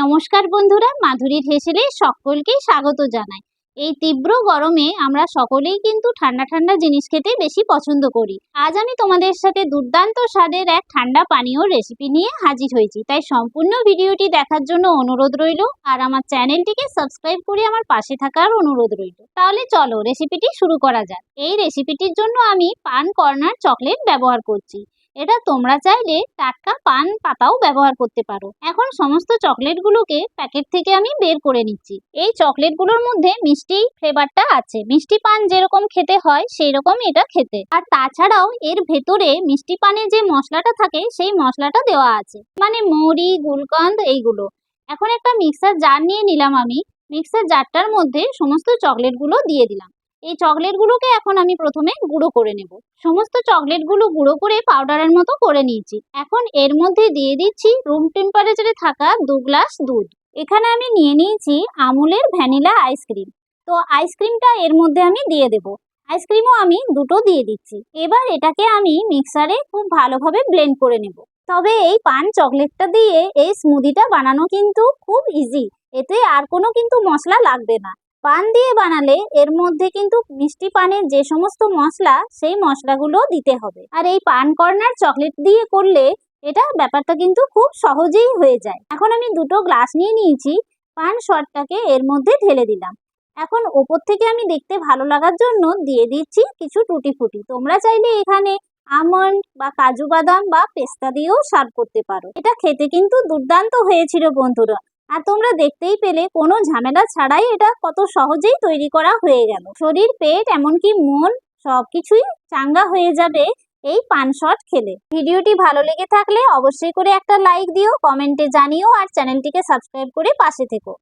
নমস্কার বন্ধুরা মাধুরীর হেসেলে সকলকে স্বাগত জানাই। এই তীব্র গরমে আমরা সকলেই কিন্তু ঠান্ডা ঠান্ডা জিনিস খেতে বেশি পছন্দ করি। আজ আমি তোমাদের সাথে দুর্দান্ত স্বাদের এক ঠান্ডা পানীয় রেসিপি নিয়ে হাজির হয়েছি। তাই সম্পূর্ণ ভিডিওটি দেখার জন্য অনুরোধ রইল আর আমার চ্যানেলটিকে সাবস্ক্রাইব করে আমার পাশে থাকার অনুরোধ রইল। তাহলে চলো রেসিপিটি শুরু করা যাক। এই রেসিপিটির জন্য আমি পান কর্নার চকলেট ব্যবহার করছি। এটা তোমরা চাইলে টাটকা পান পাতাও ব্যবহার করতে পারো। এখন সমস্ত চকলেটগুলোকে প্যাকেট থেকে আমি বের করে নিচ্ছি। এই চকলেটগুলোর মধ্যে মিষ্টি ফ্লেভারটা আছে। মিষ্টি পান যেরকম খেতে হয় সেই রকম এটা খেতে। আর তাছাড়াও এর ভেতরে মিষ্টি পানে যে মশলাটা থাকে, সেই মশলাটা দেওয়া আছে। মানে মৌরি, গুলকন্দ এইগুলো। এখন একটা মিক্সার জার নিয়ে নিলাম আমি। মিক্সার জারটার মধ্যে সমস্ত চকলেটগুলো দিয়ে দিলাম। এই চকলেটগুলোকে এখন আমি প্রথমে গুঁড়ো করে নেব। সমস্ত চকলেটগুলো গুঁড়ো করে পাউডারের মতো করে নিয়েছি। এখন এর মধ্যে দিয়ে দিচ্ছি রুম টেম্পারেচারে থাকা দু গ্লাস দুধ। এখানে আমি নিয়ে নিয়েছি আমুলের ভ্যানিলা আইসক্রিম তো আইসক্রিমটা এর মধ্যে আমি দিয়ে দেব। আইসক্রিমও আমি দুটো দিয়ে দিচ্ছি। এবার এটাকে আমি মিক্সারে খুব ভালোভাবে ব্লেন্ড করে নেব। তবে এই পান চকলেটটা দিয়ে এই স্মুদিটা বানানো কিন্তু খুব ইজি এতে আর কোনো কিন্তু মশলা লাগবে না। পান দিয়ে বানালে এর মধ্যে কিন্তু মিষ্টি পানের যে সমস্ত মশলা, সেই মশলাগুলো দিতে হবে। আর এই পান কর্নার চকলেট দিয়ে করলে এটা ব্যাপারটা কিন্তু খুব সহজেই হয়ে যায়। এখন আমি দুটো গ্লাস নিয়ে নিয়েছি, পান শটটাকে এর মধ্যে ঢেলে দিলাম। এখন ওপর থেকে আমি দেখতে ভালো লাগার জন্য দিয়ে দিচ্ছি কিছু টুটি ফুটি তোমরা চাইলে এখানে আমন্ড বা কাজু বাদাম বা পেস্তা দিয়েও সার্ভ করতে পারো। এটা খেতে কিন্তু দুর্দান্ত হয়েছিল বন্ধুরা। আর তোমরা দেখতেই পেলে, কোনো ঝামেলা ছাড়াই এটা কত সহজেই তৈরি করা হয়ে গেল। শরীর, পেট, এমনকি মন সব কিছুই চাঙ্গা হয়ে যাবে এই পান শট খেলে। ভিডিওটি ভালো লেগে থাকলে অবশ্যই করে একটা লাইক দিও, কমেন্টে জানিও, আর চ্যানেলটিকে সাবস্ক্রাইব করে পাশে থেকো।